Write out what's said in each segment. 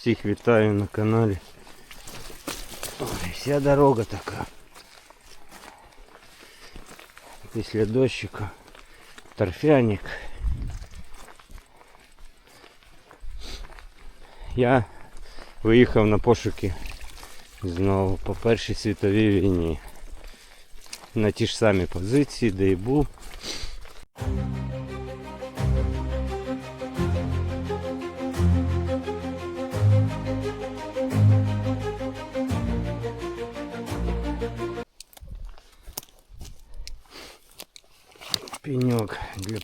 Всіх вітаю на каналі. Ой, вся дорога така. Після дощика. Торфяник. Я виїхав на пошуки знову по Першій світовій війні. На ті ж самі позиції, де і був.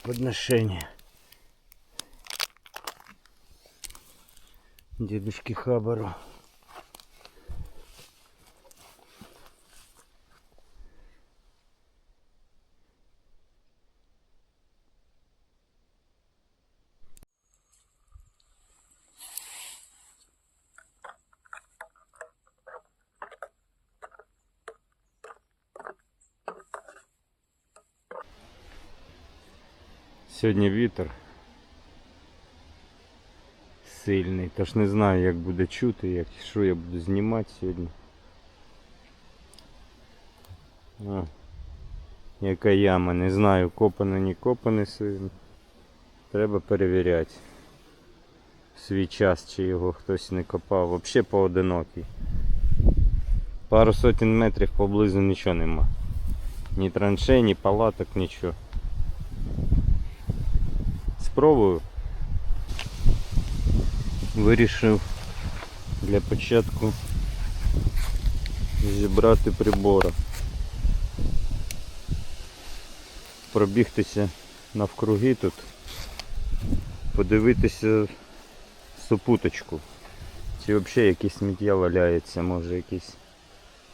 Подношения. Дедушки Хабару. Сьогодні вітер сильний, тож не знаю як буде чути, як, що я буду знімати сьогодні. А, яка яма, не знаю, копане, не копане сильно. Треба перевіряти. Свій час, чи його хтось не копав. Взагалі поодинокий. Пару сотень метрів поблизу нічого нема. Ні траншей, ні палаток, нічого. Спробую. Вирішив для початку зібрати прибора. Пробігтися навкруги тут, подивитися супуточку. Чи взагалі якісь сміття валяється, може якісь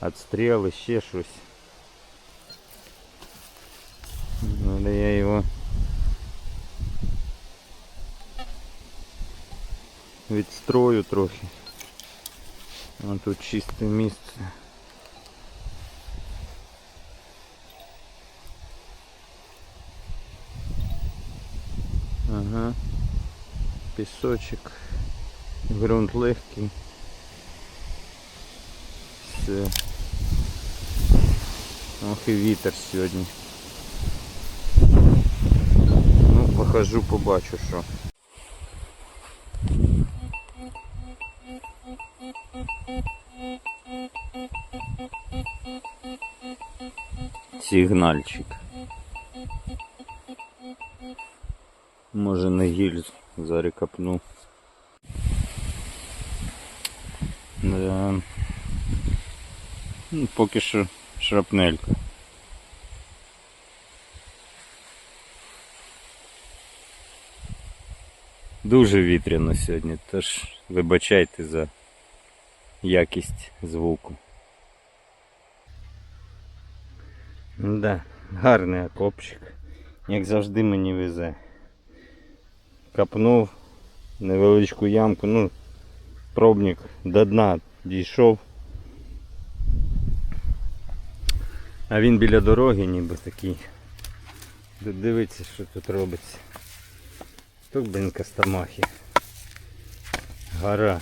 отстріли, ще щось. Але я його відстрою трохи. А тут чисте місце. Ага. Пісочок. Ґрунт легкий. Все. Ох і вітер сьогодні. Ну, похожу, побачу що. Сигнальчик. Може на гільзу зараз копну. Да. Ну, поки що шрапнелька. Дуже вітряно сьогодні, тож вибачайте за якість звуку. Да, гарний окопчик. Як завжди мені везе. Капнув невеличку ямку, ну, пробник до дна дійшов. А він біля дороги ніби такий. Дивіться, що тут робиться. Тут, блин, Костомахи. Гора.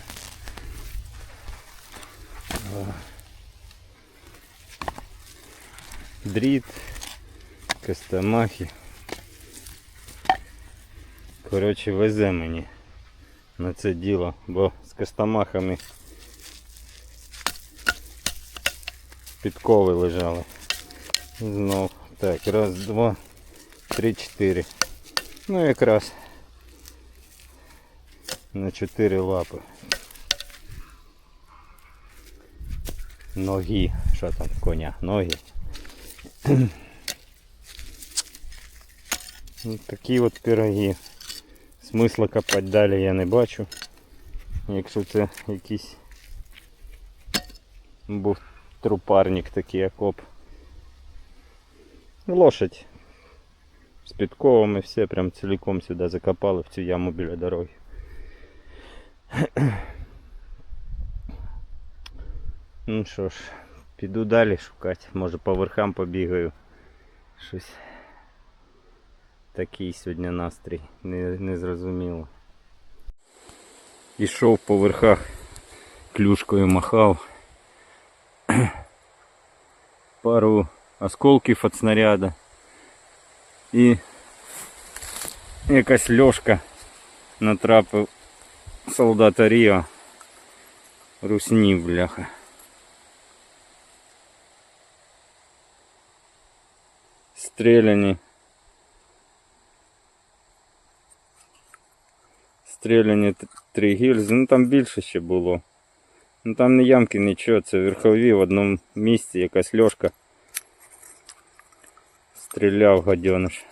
О. Дріт, Костомахи. Коротше, везе мені на це діло, бо з Костомахами підкови лежали. Знов. Так, раз, два, три, чотири. Ну якраз на чотири лапи. Ноги. Що там коня? Ноги. Ось такі от пироги. Смисла копати далі я не бачу. Якщо це якийсь був трупарник такий окоп. Лошадь. З підковами все прям цілком сюди закопали в цю яму біля дороги. Ну що ж, піду далі шукати. Може по верхам побігаю. Щось. Такий сьогодні настрій, не, не зрозуміло. ішов по верхах, клюшкою махав. Пару осколків від снаряда. І якась льошка натрапив солдата Ріо. Руснів, бляха. Стреляні. Стреляні три гільзи. Ну там більше ще було. Ну там не ямки, нічого, це верхові в одному місці якась льошка. Стріляв гадьоныш.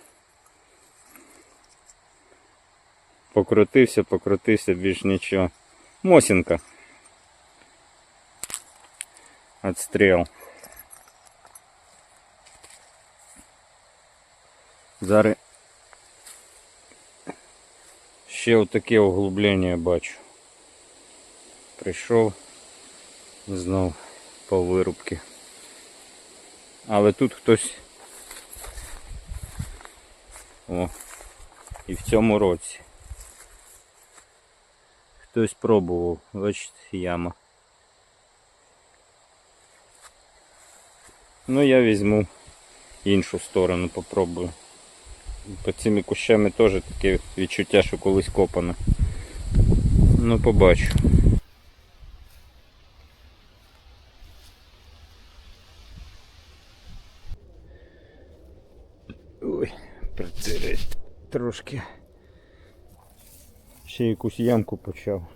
Покрутився, покрутився, більш нічого. Мосінка. Отстріл. Зараз ще отаке углублення бачу. Прийшов знов по вирубки. Але тут хтось. О, і в цьому році. Хтось пробував, бачите, яма. Ну я візьму іншу сторону, попробую. По цими кущами теж таке відчуття, що колись копано. Ну побачу. Ой, прицелить трошки. Ще якусь ямку почав.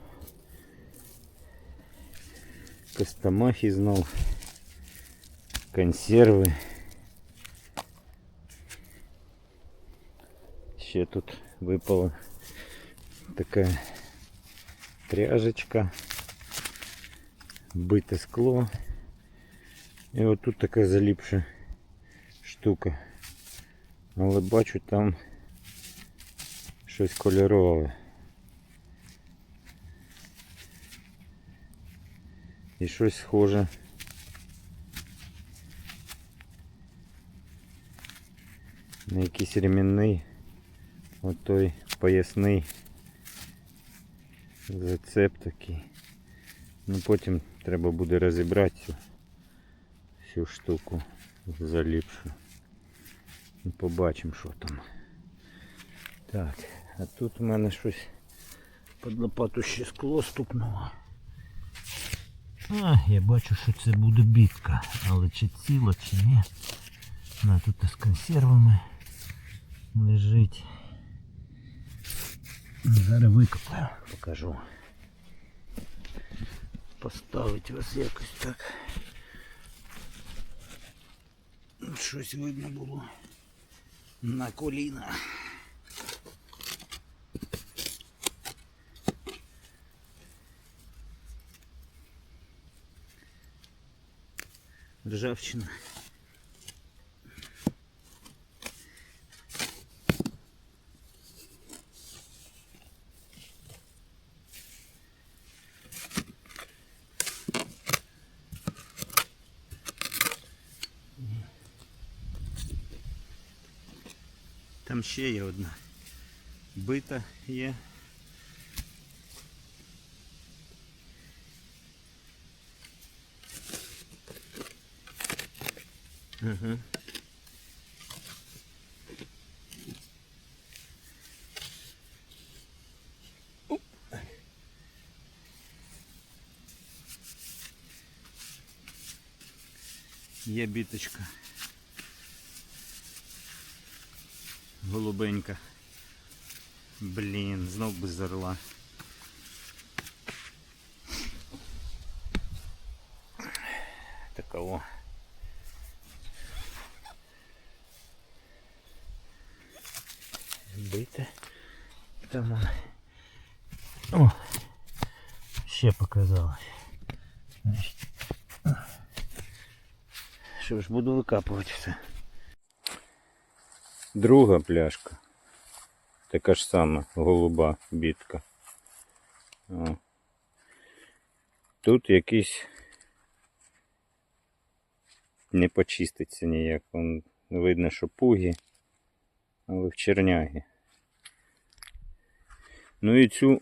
Костомахи знов. Консерви. Ще тут випала така пряжечка, бите скло. І от тут така заліпша штука. Але бачу там щось кольорове. І щось схоже. На якийсь ремінний, от той поясний зацеп такий. Ну потім треба буде розібрати цю всю штуку заліпшу. І побачимо, що там. Так, а тут у мене щось під лопату ще скло стукнуло. А, я бачу, що це буде бітка, але чи ціла, чи ні. На тут з консервами лежить. Зараз викопаю, покажу. Поставить вас якось так. Щось видно було на коліна. Ржавчина. Там ще є одна. Бита є. Ага. Оп. Є біточка. Голубенька. Блін, знов без орла. Такого. Бите. Там. О, ще показалось. Що ж, буду викапувати все. Друга пляшка. Така ж сама голуба бітка. О. Тут якийсь не почиститься ніяк. Вон видно, що пуги, але в чернягі. Ну і цю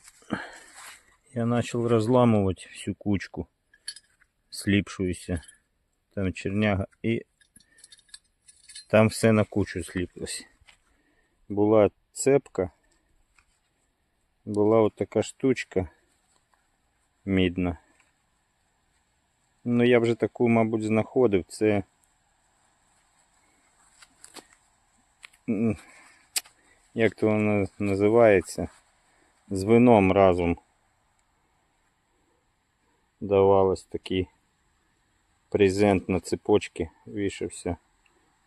Я начал разламывать всю кучку слипшуюся. Там черняга і там все на кучу сліплось. Була цепка, була от така штучка мідна. Ну я вже таку, мабуть, знаходив. Це як то воно називається? З вином разом давалось такий презент на цепочці вішався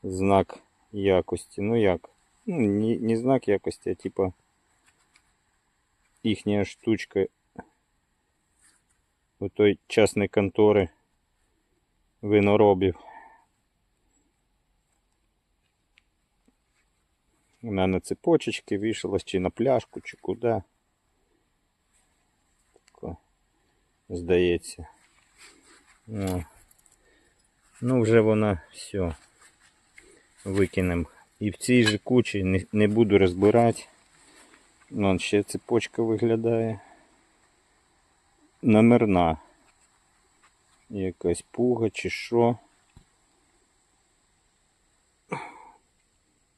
знак якості. Ну як? Ну, не, не знак якості, а типа їхня штучка у той частної контори виноробів. Вона на цепочечки вішалась чи на пляшку, чи куди. Тако, здається. О. Ну, вже вона все. Викинемо. І в цій же кучі не, не буду розбирати. Вон ще цепочка виглядає. Номерна. Якась пуга чи що.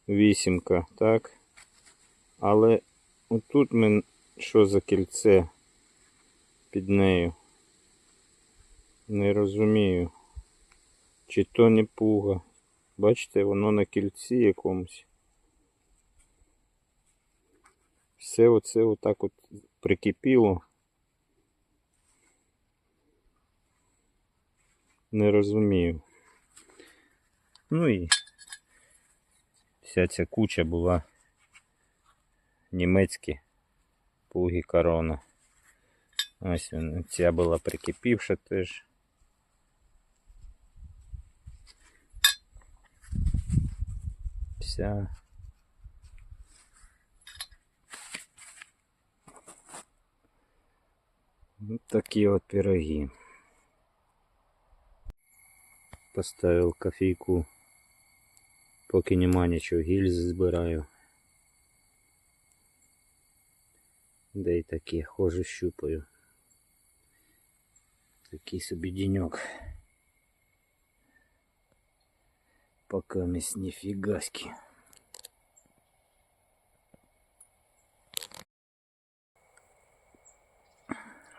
Вісімка, так. Але отут ми що за кільце під нею. Не розумію. Чи то не пуга. Бачите, воно на кільці якомусь. Все оце отак от прикипіло. Не розумію. Ну і вся ця куча була німецькі пуги корона. Ось ця була прикипівша теж. Вся. Вот такие вот пироги. Поставил кофейку. Поки нема нічого, гільзи збираю. Да і такі, хожу щупаю. Такий собі денек. Пока мисс нифигаски.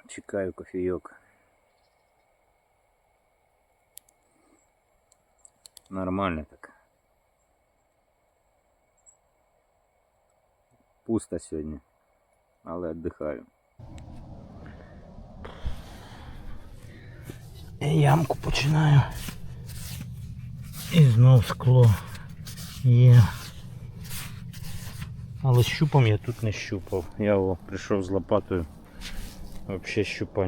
Чекаю кофейок. Нормально так. Пусто сьогодні, але віддихаю. Ямку починаю. І знов скло є. Але щупом я тут не щупав. Я його прийшов з лопатою. Взагалі щупа.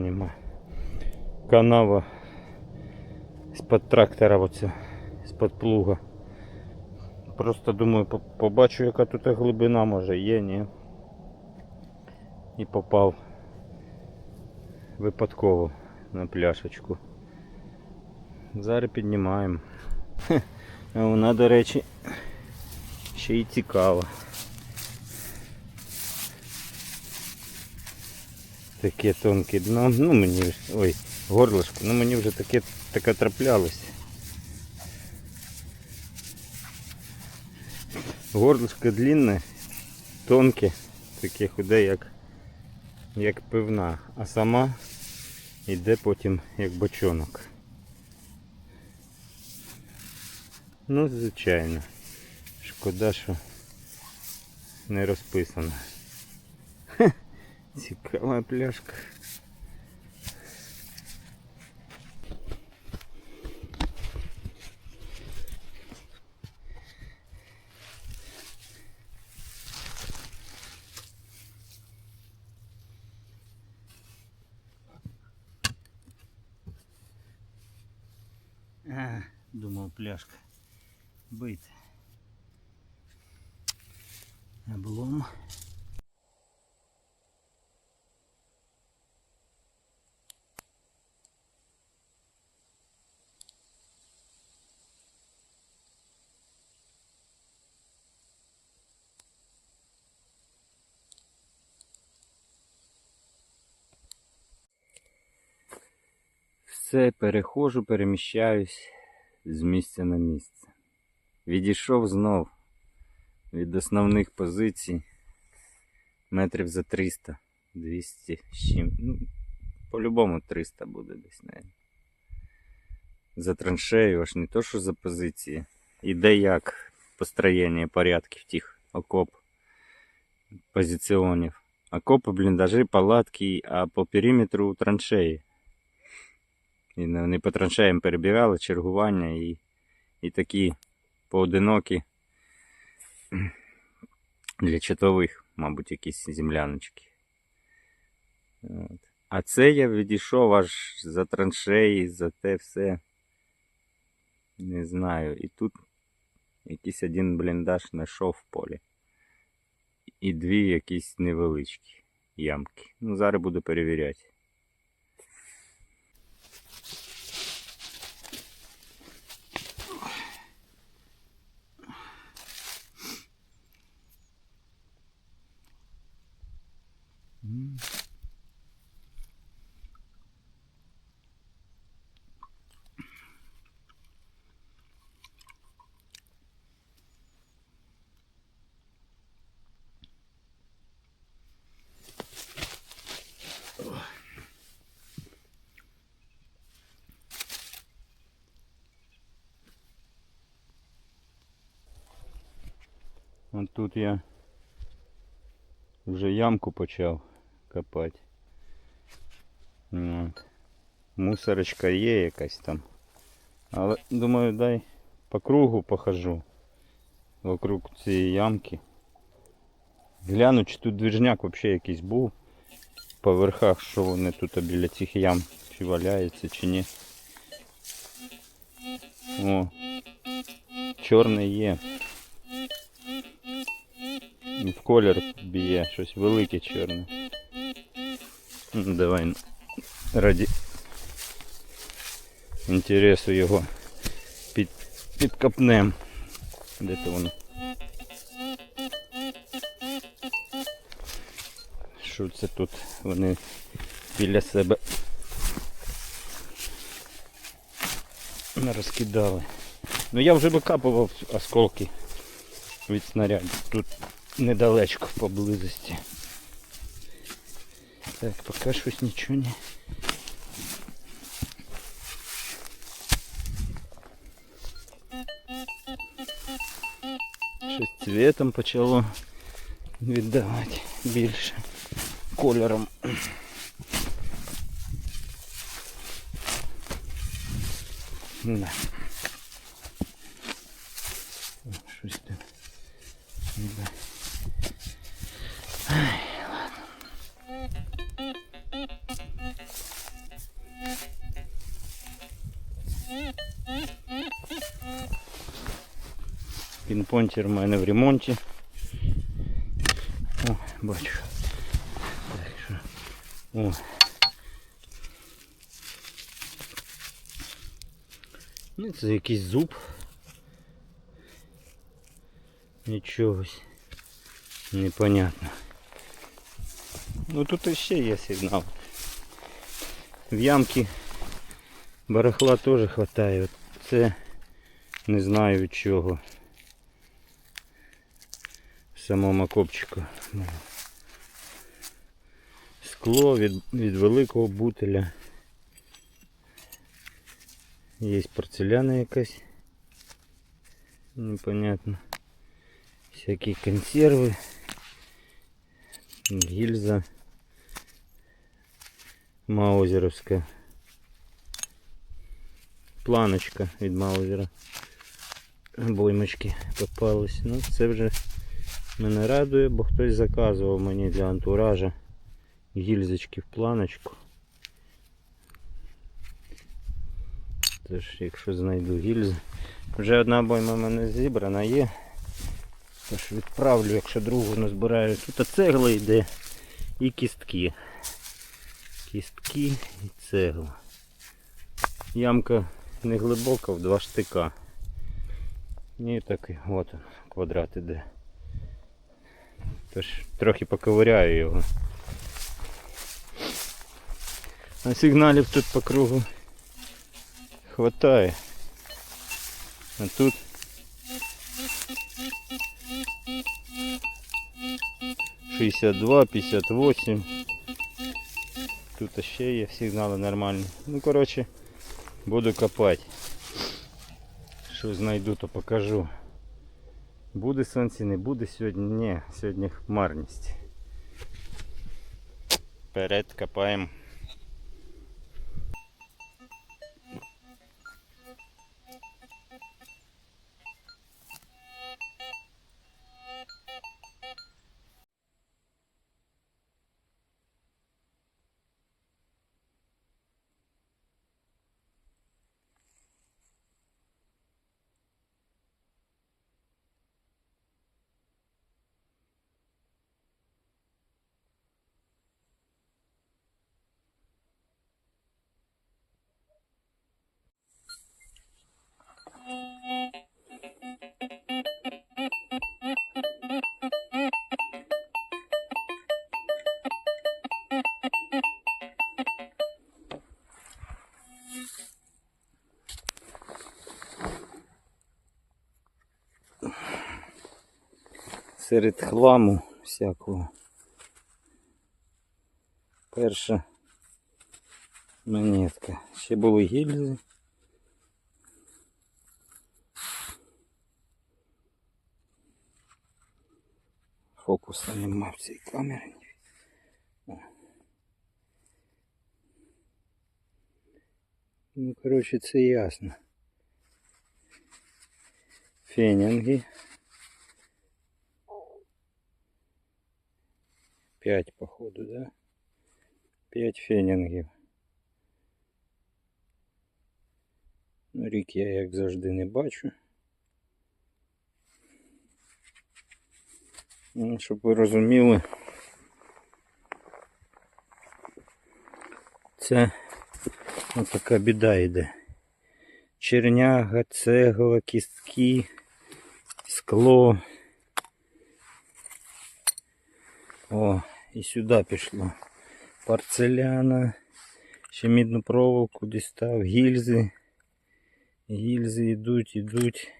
Канава з-під трактора оця, з-під плуга. Просто думаю, побачу яка тут глибина може є, ні. І попав випадково на пляшечку. Зараз піднімаємо. Вона, до речі, ще й цікава. Таке тонке дно. Ну мені ой, горлышко, ну мені вже таке таке траплялося. Горлышко длинне, тонке, таке худе, як, як пивна, а сама йде потім як бочонок. Ну, звичайно. Шкода, що не розписано. Цікава пляшка. А, думав пляшка. Бити. Облом. Оце перехожу, переміщаюсь з місця на місце. Відійшов знов від основних позицій метрів за 300, 200 з. Ну, по-любому 300 буде десь, навіть. За траншею, аж не то, що за позиції. Іде як построєння порядків тих окоп позиціонів. Окопи, бліндажі, палатки, а по периметру траншеї. І вони по траншеям перебігали, чергування і, і такі поодинокі для чотових, мабуть, якісь земляночки. От. А це я відійшов аж за траншеї, за те все. Не знаю. І тут якийсь один бліндаж знайшов в полі. І дві якісь невеличкі ямки. Ну, зараз буду перевіряти. От тут я вже ямку почав копати. От. Мусорочка є якась там. Але думаю, дай по кругу похожу. Вокруг цієї ямки. Гляну, чи тут движняк взагалі якийсь був. По верхах, що вони тут біля цих ям чи валяються, чи ні. О, чорний є. В колір б'є, щось велике чорне. Ну, давай раді інтересу його під, підкопнем. Де то воно? Що це тут вони біля себе розкидали. Ну я вже викапував осколки від снарядів. Тут недалечко поблизості. Так, поки щось нічого не. Щось цвітом почало віддавати більше кольором. Да. Пінпонтер у мене в ремонті. О, бачу. Так що. О. Ну, це якийсь зуб. Нічогось. Непонятно. Ну тут іще є сигнал. В ямки барахла теж. От Це не знаю від чого. В самому окопчику. Скло від, від великого бутеля. Є порцеляна якась. Непонятно. Всякие консервы. Гильза. Маузеровская. Планочка від Маузера. Обоймочки попались. Ну це вже мене радує, бо хтось заказував мені для антуража гільзочки в планочку. Тож, якщо знайду гільзи. Вже одна обойма в мене зібрана є. Тож відправлю, якщо другу не збираю. Тут цегла йде і кістки. Кістки і цегла. Ямка не глибока, в два штика. І так от квадрат іде. Тож трохи поковиряю його. А сигналів тут по кругу хватає. А тут шістдесят два, п'ятдесят восемь. Тут ще є сигнали нормальні. Ну коротше, буду копати. Що знайду, то покажу. Буде сонце, не буде сьогодні? Ні, сьогодні хмарність. Вперед копаємо. Серед хламу всякого. Перша монетка. Ще були гільзи. Фокуса нема в цій камері. Ну, коротше, це ясно. Фенінги. 5 походу, да? 5 фенінгів. Ну, рік я як завжди не бачу. Ну, щоб ви розуміли, це ось така біда йде. Черняга, цегла, кістки, скло. О, і сюди пішло. Порцеляна. Ще мідну проволоку дістав, гільзи. Гільзи йдуть, йдуть.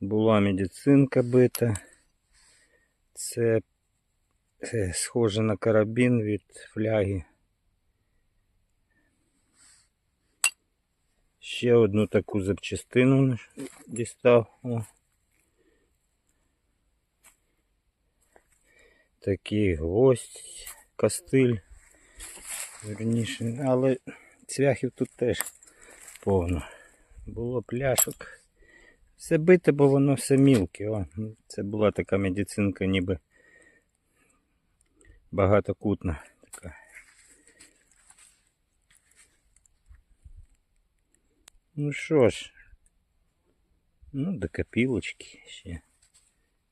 Була медицинка бита. Це, це схоже на карабін від фляги. Ще одну таку запчастину дістав. О. Такий гвоздь, кастиль. Верніше, але цвяхів тут теж повно. Було пляшок. Все бите, бо воно все мілке. О, це була така медицинка, ніби багатокутна така. Ну що ж, ну до копілочки ще.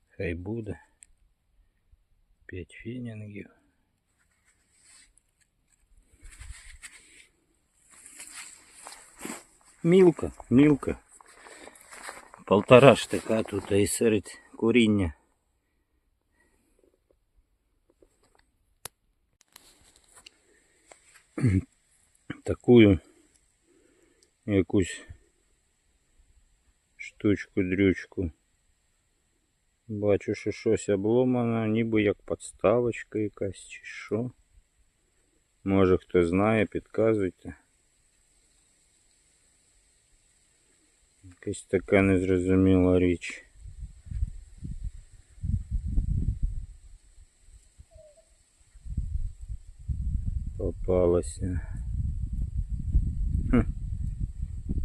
Хай буде. 5 фенінгів. Мілка, мілка. Полтора штика тут і серед коріння. Такую якусь штучку-дрючку. Бачу, що щось обломано, ніби як подставочка якась чи що. Може хто знає, підказуйте. Якась така незрозуміла річ. Попалася. Хм.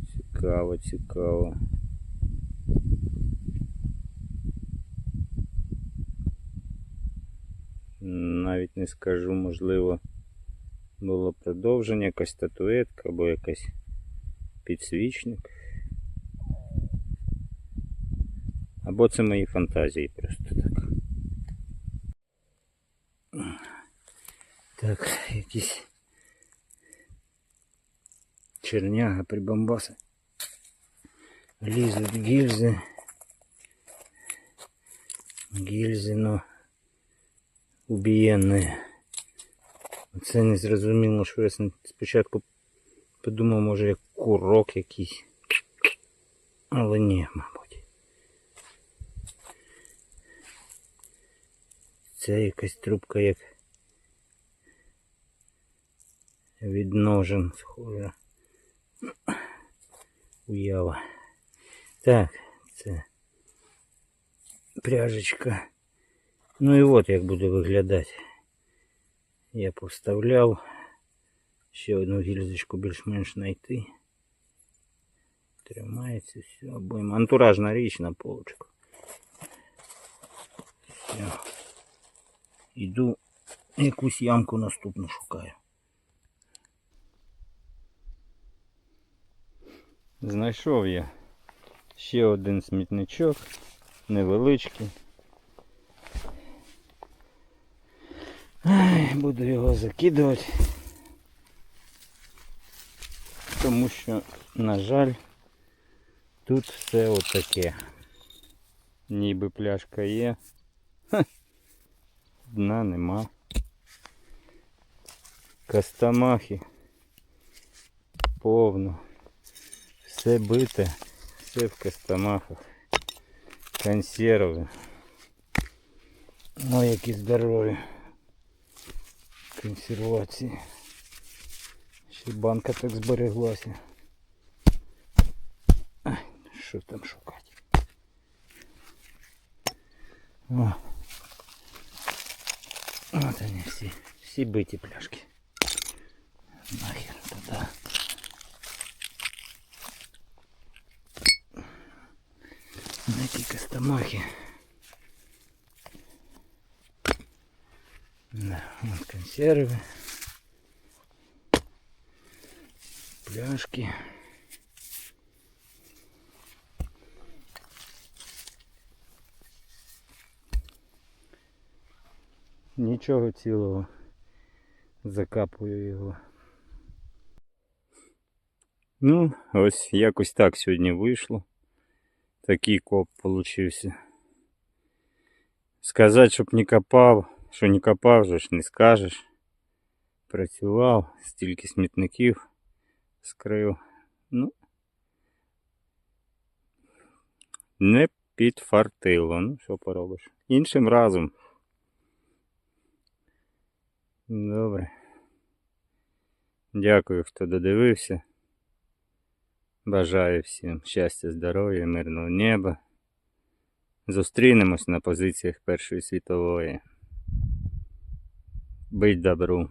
Цікаво, цікаво. Навіть не скажу, можливо, було продовження, якась статуетка або якась підсвічник. Або це мої фантазії просто так. Так, якісь черняга прибамбаси. Лізуть гільзи. Гільзи, но убієнне. Це не зрозуміло, що я спочатку Подумав, може як курок якийсь. Але ні, мабуть. Це якась трубка як від ножен схожа. Уява. Так, це пряжечка. Ну і от як буде виглядати. Я поставляв. Ще одну гільзочку більш-менш знайти. Тримається все обойма. Антуражна річ на полочку. Все. Іду якусь ямку наступну шукаю. Знайшов я ще один смітничок, невеличкий. Ай, буду його закидувати. Тому що, на жаль, тут все отаке. Ніби пляшка є. Ха. Дна нема. Кастамахи. Повно. Все бите, все в кастамахах. Консерви. Ой, які здорові. Консервації. Ще й банка так збереглася. Ай, що там шукати? О. От вони всі. Всі биті пляшки. Нахер туди. Які костомахи. Да, вот консервы. Пляшки. Нічого цілого. Закапую його. Ну, ось якось так сьогодні вийшло. Такий коп получився. Сказати, щоб не копав, Що не копав, вже ж не скажеш. Працював, стільки смітників скрив. Ну, не підфартило. Ну, що поробиш. Іншим разом. Добре. Дякую, хто додивився. Бажаю всім щастя, здоров'я, мирного неба. Зустрінемось на позиціях Першої світової. Бить добру.